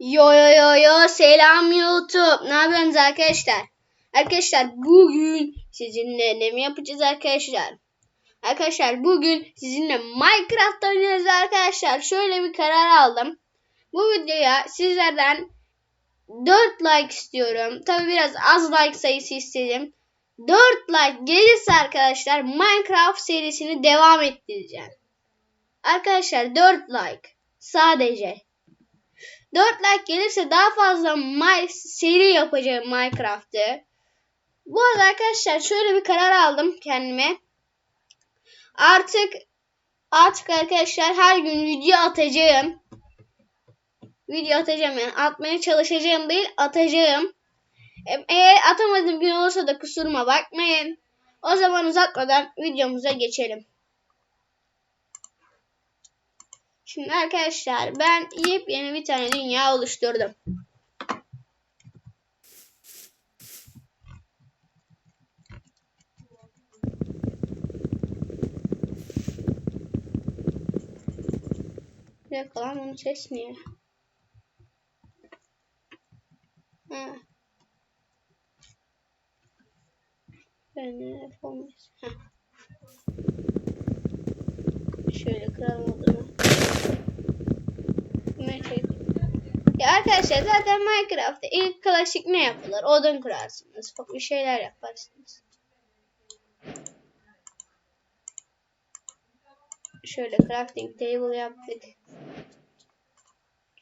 Yo yo yo yo selam YouTube. Ne yapıyorsunuz arkadaşlar? Arkadaşlar bugün sizinle ne mi yapacağız arkadaşlar? Arkadaşlar bugün sizinle Minecraft oynayacağız arkadaşlar. Şöyle bir karar aldım. Bu videoya sizlerden 4 like istiyorum. Tabi biraz az like sayısı istedim. 4 like gelirse arkadaşlar Minecraft serisini devam ettireceğim. Arkadaşlar 4 like sadece. 4 like gelirse daha fazla my, seri yapacağım Minecraft'ı. Bu arada arkadaşlar şöyle bir karar aldım kendime. Artık artık arkadaşlar her gün video atacağım. Video atacağım yani atmaya çalışacağım değil atacağım. E- Eğer atamadığım gün olursa da kusuruma bakmayın. O zaman uzatmadan videomuza geçelim. Şimdi arkadaşlar ben yepyeni bir tane dünya oluşturdum. Bir dakika lan onun ses niye? Ha. Ben. Ha. Şöyle kıralım odunu. Ne şey- Ya arkadaşlar zaten Minecraft'ta ilk klasik ne yapılır? Odun kurarsınız. Bir şeyler yaparsınız. Şöyle crafting table yaptık.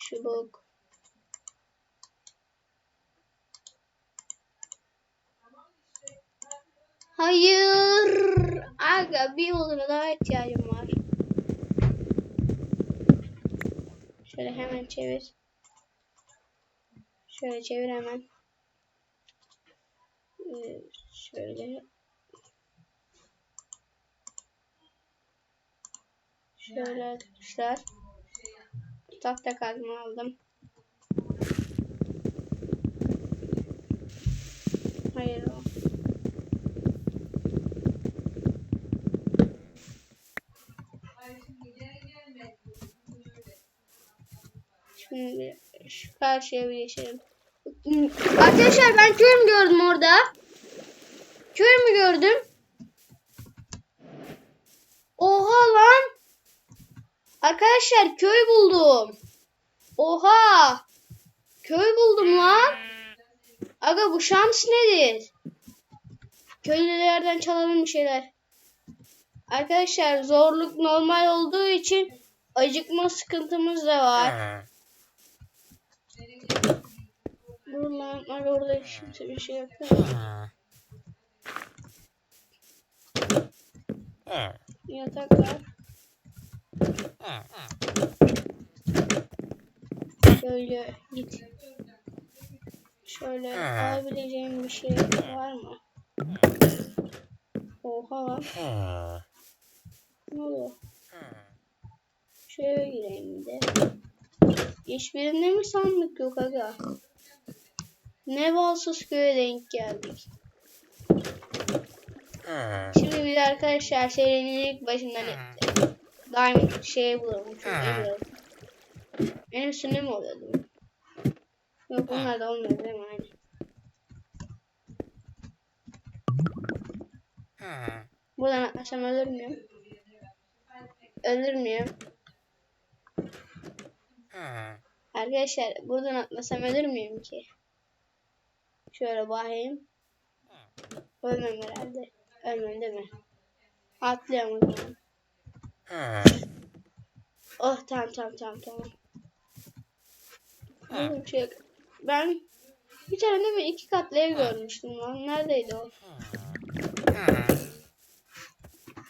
Çubuk. Hayır. Aga bir oduna daha ihtiyacım var. Şöyle hemen çevir. Şöyle çevir hemen. Ee, şöyle. Şöyle arkadaşlar. Tahta kazma aldım. Hayır o. Şimdi şu karşıya. Arkadaşlar ben köy mü gördüm orada? Köy mü gördüm? Oha lan. Arkadaşlar köy buldum. Oha. Köy buldum lan. Aga bu şans nedir? Köylülerden çalalım bir şeyler. Arkadaşlar zorluk normal olduğu için acıkma sıkıntımız da var. Dur lan var orada kimse bir şey yapıyor. Yatak var. Şöyle git. Şöyle alabileceğim bir şey var mı? Oha lan. Ne oluyor? Eve gireyim bir de. Hiçbirinde mi sandık yok aga? Ne balsız köye denk geldik. Şimdi de arkadaşlar serinin ilk başından etti. Diamond şey bulalım. Çok iyi. En üstünde mi oluyordu? Yok onlar da olmuyor değil mi? Aynen. Buradan atlasam ölür müyüm? Ölür müyüm? Arkadaşlar buradan atlasam ölür müyüm ki? Şöyle bakayım. Ölmem herhalde. Ölmem değil mi? Atlıyorum o zaman. Oh tamam tamam tamam tamam. Oğlum şey yok. Ben bir tane değil mi iki katlı ev görmüştüm lan. Neredeydi o?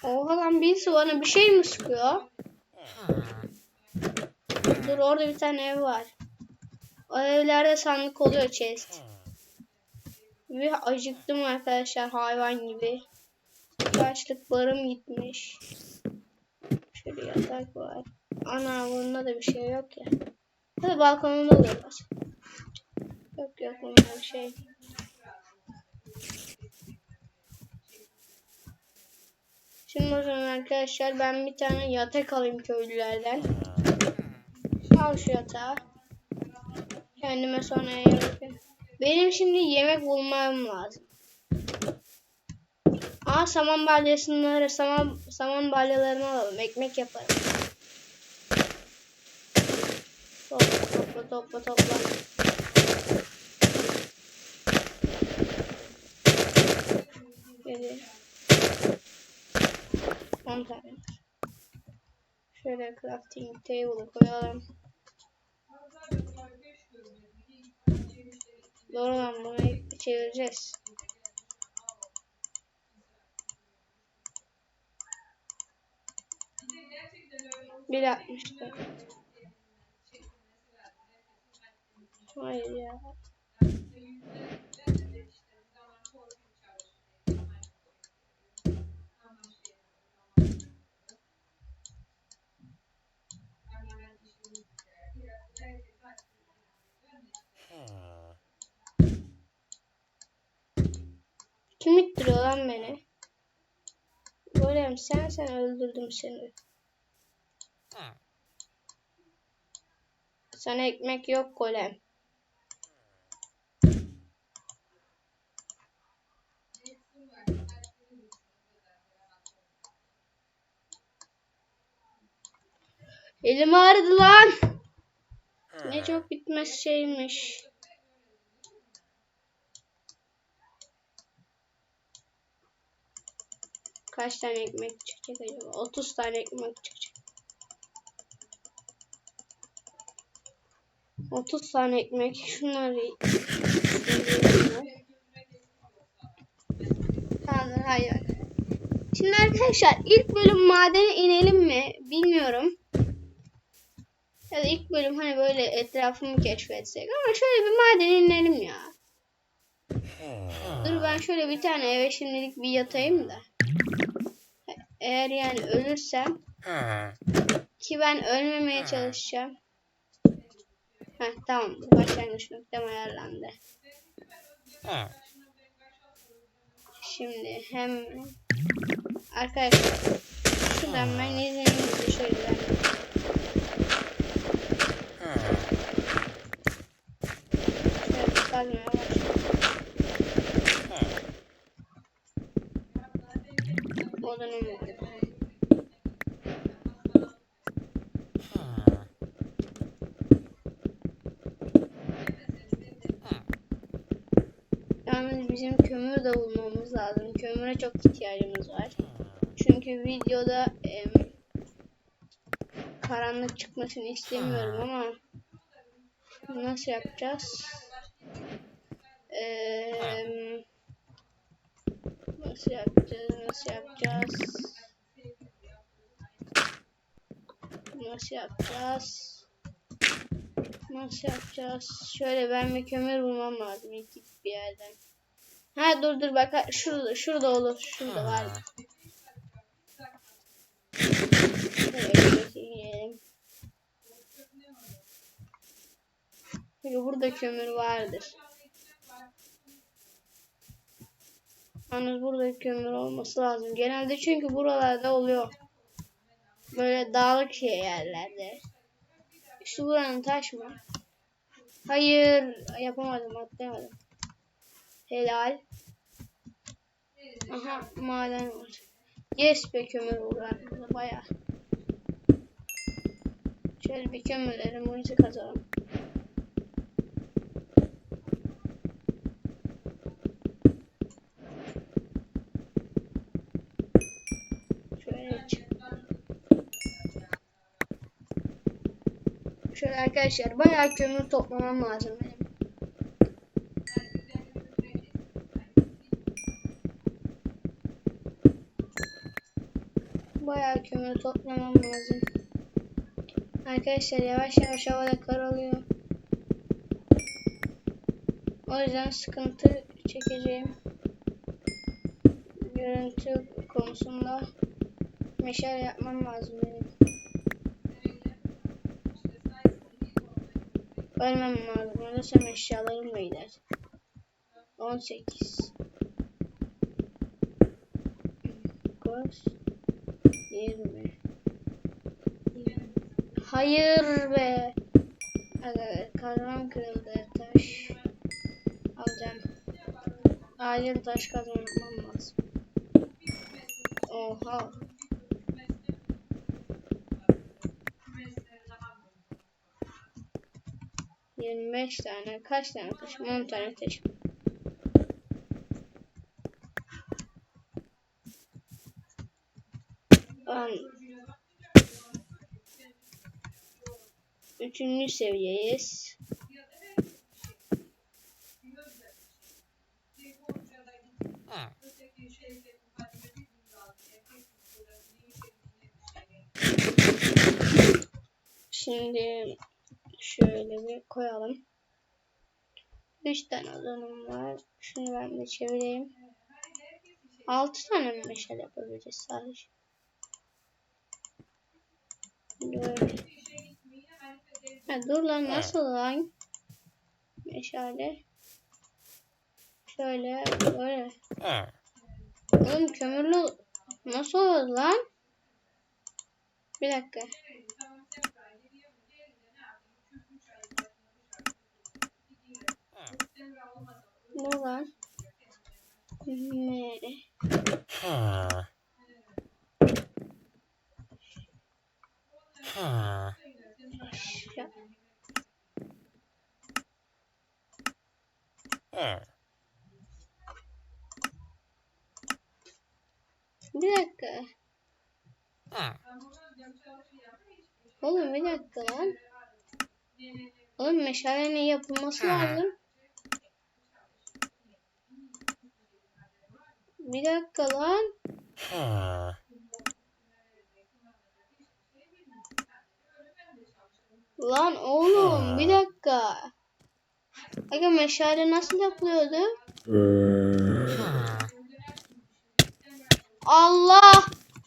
Oha lan birisi bana bir şey mi sıkıyor? Dur orada bir tane ev var. O evlerde sandık oluyor chest. Ve acıktım arkadaşlar hayvan gibi. Yaşlık barım gitmiş. Şöyle yatak var. Ana bunda da bir şey yok ya. Hadi balkonunda da var. Yok yok bunda bir şey. Şimdi o zaman arkadaşlar ben bir tane yatak alayım köylülerden. Al şu yatağı. Kendime sonra yemek Benim şimdi yemek bulmam lazım. Aa saman balyasını saman saman balyalarını alalım. Ekmek yaparım. Topla topla topla topla. Yedi. On tane. Şöyle crafting table koyalım. Doğru lan bunu çevireceğiz. Bir altmış dört. Hayır ya. Kim ittiriyor lan beni? Golem sen sen öldürdüm seni. Sana ekmek yok golem. Elim ağrıdı lan. Ne çok bitmez şeymiş. Kaç tane ekmek çıkacak acaba? 30 tane ekmek çıkacak. 30 tane ekmek. Şunları Tamamdır hayır. Şimdi arkadaşlar ilk bölüm madene inelim mi? Bilmiyorum. Ya da ilk bölüm hani böyle etrafımı keşfetsek ama şöyle bir madene inelim ya. Dur ben şöyle bir tane eve şimdilik bir yatayım da. Eğer yani ölürsem ki ben ölmemeye çalışacağım. Heh tamam. Başlangıç noktam ayarlandı. Şimdi hem arkadaşlar şuradan ben izninizle şöyle ben şöyle. Odunum oldu. Yalnız bizim kömür de bulmamız lazım. Kömüre çok ihtiyacımız var. Çünkü videoda em, karanlık çıkmasını istemiyorum ama nasıl yapacağız? Em, nasıl yapacağız? Nasıl yapacağız? Nasıl yapacağız? Nasıl yapacağız? Şöyle ben bir kömür bulmam lazım ilk bir yerden. Ha dur dur bak ha, şurada şurada olur. Şurada var. Çünkü burada kömür vardır. Yalnız burada kömür olması lazım. Genelde çünkü buralarda oluyor. Böyle dağlık şey yerlerde. Şu buranın taş mı? Hayır. Yapamadım. Atlayamadım. Helal. Aha maden var. Yes be kömür var burada baya. Şöyle bir kömürlerimizi kazalım. Şöyle çık. Şöyle arkadaşlar bayağı kömür toplamam lazım benim. Bayağı kömür toplamam lazım. Arkadaşlar yavaş yavaş havada karalıyor. O yüzden sıkıntı çekeceğim. Görüntü konusunda meşale yapmam lazım benim. Ölmem lazım. Ölürsem eşyalarım da gider. 18 Koş. Değil mi? Hayır be. Kazmam kırıldı taş. Alacağım. Hayır taş kazanmam lazım. Oha. Yirmi beş tane. Kaç tane taşım? On tane taşım. Üçüncü seviyeyiz. Şimdi şöyle bir koyalım. 3 tane odunum var. Şunu ben de çevireyim. 6 tane mi meşale yapabileceğiz sadece? Böyle. Ha, dur lan nasıl lan? Meşale. Şöyle böyle. Oğlum kömürlü nasıl olur lan? Bir dakika. Ne var? Nere? Ya. Bir dakika. Oğlum bir dakika lan. Oğlum meşalenin yapılması lazım. Bir dakika lan. Lan oğlum bir dakika. Aga meşale nasıl yapılıyordu? Allah!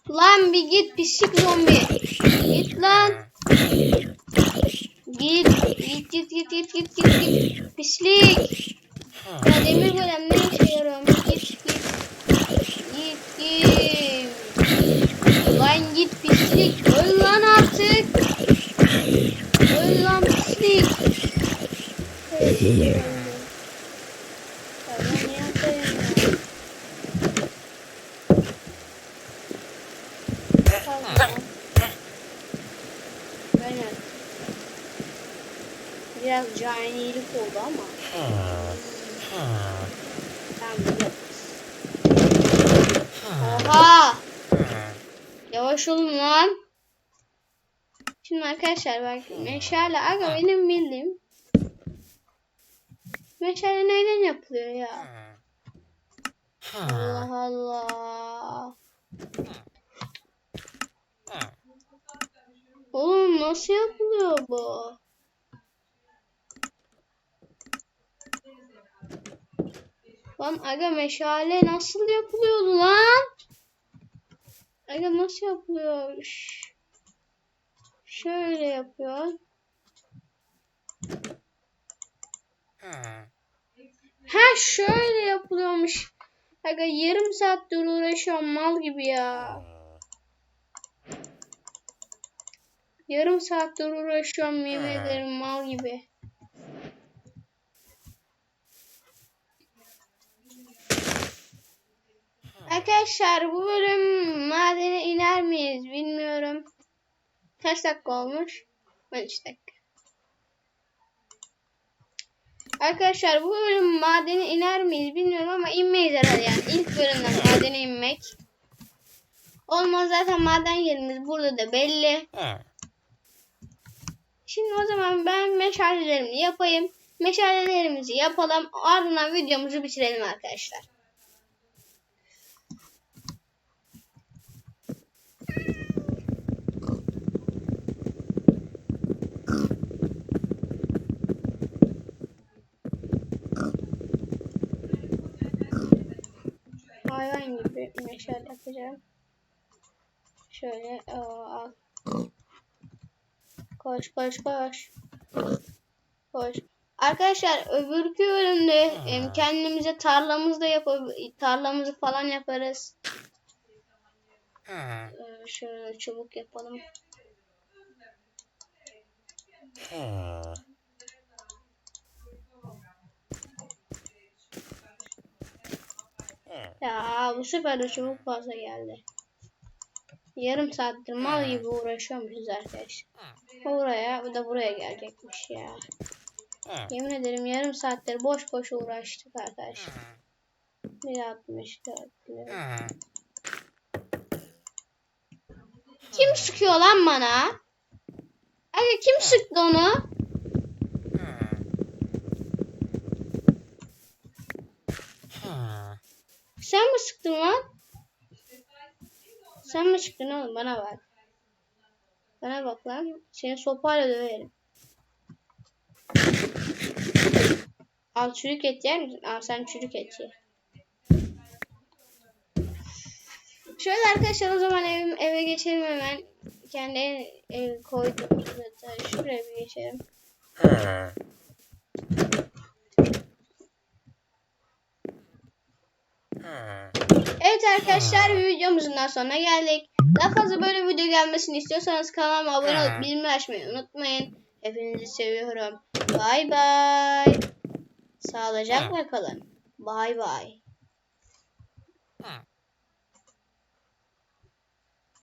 Lan bir git pislik zombi. Git lan. Git. Git git git git git git git. Pislik. Ya demir golem ne işe yarıyor? Git git. Git git. Lan git pislik. Öl lan artık. Öl lan pislik. Evet, öldü. Ya ben ne yapayım ya? Tamam. Ben yaptım. Biraz canilik oldu ama. Tamam yaparız. Oha! Yavaş olun lan. Şimdi arkadaşlar bak meşale aga benim bildiğim. Meşale neyden yapılıyor ya? Allah Allah. Oğlum nasıl yapılıyor bu? Lan aga meşale nasıl yapılıyordu lan? Aga nasıl yapılıyor? Şöyle yapıyor. Ha şöyle yapılıyormuş. Aga yarım saattir uğraşıyorum mal gibi ya. Yarım saattir uğraşıyorum yemin ederim mal gibi. Arkadaşlar bu bölüm madene iner miyiz bilmiyorum. Kaç dakika olmuş? 13 dakika. Arkadaşlar bu bölüm madene iner miyiz bilmiyorum ama inmeyiz herhalde yani. ilk bölümden madene inmek. Olmaz zaten maden yerimiz burada da belli. Şimdi o zaman ben meşalelerimi yapayım. Meşalelerimizi yapalım. Ardından videomuzu bitirelim arkadaşlar. Hayvan gibi meşale yapacağım. Şöyle al. Koş koş koş. Koş. Arkadaşlar öbürkü bölümde kendimize tarlamızda yapıp tarlamızı falan yaparız. Ee, şöyle çubuk yapalım. Ya bu sefer de çok fazla geldi. Yarım saattir mal gibi uğraşıyormuşuz arkadaşlar. Oraya bu da buraya gelecekmiş ya. Yemin ederim yarım saattir boş boş uğraştık arkadaşlar. 1.64 lira. Kim sıkıyor lan bana? Aga kim sıktı onu? Sen mi sıktın lan? Sen mi sıktın oğlum bana bak. Bana bak lan. Seni sopayla döverim. Al çürük et yer misin? Al sen çürük et ye. Şöyle arkadaşlar o zaman evim, eve geçelim hemen. Kendi ev, ev koydum. Şuraya bir geçelim. Evet arkadaşlar videomuzun daha sonuna geldik. Daha fazla böyle video gelmesini istiyorsanız kanalıma abone olup bildirim açmayı unutmayın. Hepinizi seviyorum. Bay bay. Sağlıcakla kalın. Bay bay.